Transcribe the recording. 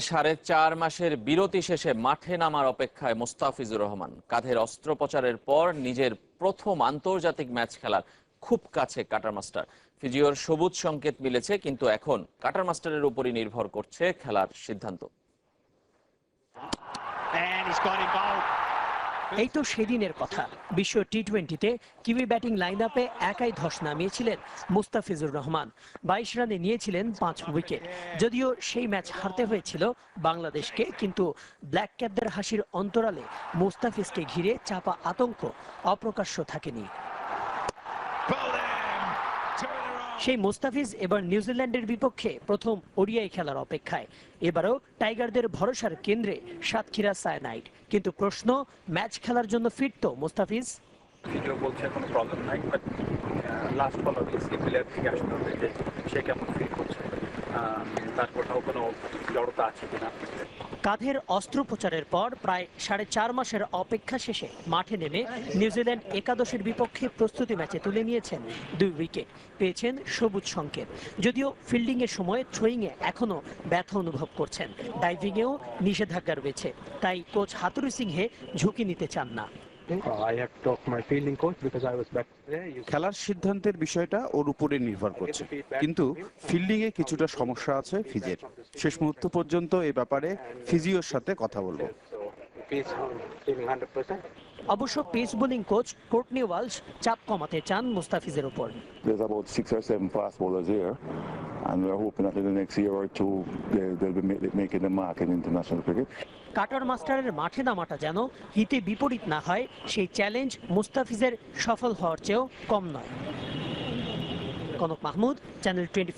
সাড়ে চার মাসের বিরতি শেষে মাঠে নামার অপেক্ষায় মোস্তাফিজুর রহমান। কাঁধের অস্ত্রোপচারের পর নিজের প্রথম আন্তর্জাতিক ম্যাচ খেলার খুব কাছে কাটার মাস্টার। ফিজিওর সবুজ সংকেত মিলেছে, কিন্তু এখন কাটার মাস্টারের উপরই নির্ভর করছে খেলার সিদ্ধান্ত। And he's got. এই তো সেদিনের কথা। বিশ্ব টি টোয়েন্টিতে কিউই ব্যাটিং লাইন আপে একাই ধস নামিয়েছিলেন মুস্তাফিজুর রহমান। বাইশ রানে নিয়েছিলেন পাঁচ উইকেট। যদিও সেই ম্যাচ হারতে হয়েছিল বাংলাদেশকে, কিন্তু ব্ল্যাক ক্যাপদের হাসির অন্তরালে মুস্তাফিজকে ঘিরে চাপা আতঙ্ক অপ্রকাশ্য থাকেনি Bowled him. Two in a row. সেই মোস্তাফিজ এবার নিউজিল্যান্ডের বিপক্ষে প্রথম ওডিআই খেলার অপেক্ষায়। এবারও টাইগারদের ভরসার কেন্দ্রে সাতক্ষীরা সায়ানাইট কিন্তু প্রশ্ন, ম্যাচ খেলার জন্য ফিট তো মোস্তাফিজ? ভিডিও বলছে কোনো প্রবলেম নাই বাট লাস্ট ফলো প্লেয়ার থেকে আসতে হবে যে সে কেমন ফিল করছে। কাঁধের অস্ত্রোপচারের পর প্রায় সাড়ে চার মাসের অপেক্ষা শেষে মাঠে নেমে নিউজিল্যান্ড একাদশের বিপক্ষে প্রস্তুতি ম্যাচে তুলে নিয়েছেন দুই উইকেট। পেয়েছেন সবুজ সংকেত। যদিও ফিল্ডিং এর সময় থ্রোয়িং এ এখনও ব্যথা অনুভব করছেন। ডাইভিং এও নিষেধাজ্ঞা রয়েছে। তাই কোচ হাতুরু সিংহে ঝুঁকি নিতে চান না। I have talked to my fielding coach because I was back there. You খেলার সিদ্ধান্তের বিষয়টা ওর উপরে নির্ভর করছে। কিন্তু ফিল্ডিং এ কিছুটা সমস্যা আছে ফিজের। শেষ মুহূর্ত পর্যন্ত এ ব্যাপারে ফিজিওর সাথে কথা বলব। so he's feeling 100%. অবশ্য pace bowling coach Courtney Walsh চাপ কমাতে চান মুস্তাফিজের উপর। And we're hoping that in the next year or two they, they'll be make, making the mark in international cricket. কাটার মাস্টারের মাঠে নামাটা যেন হিতে বিপরীত না হয় সেই চ্যালেঞ্জ মুস্তাফিজের সফল হওয়ার চেয়েও কম নয় কনক মাহমুদ চ্যানেল টোয়েন্টি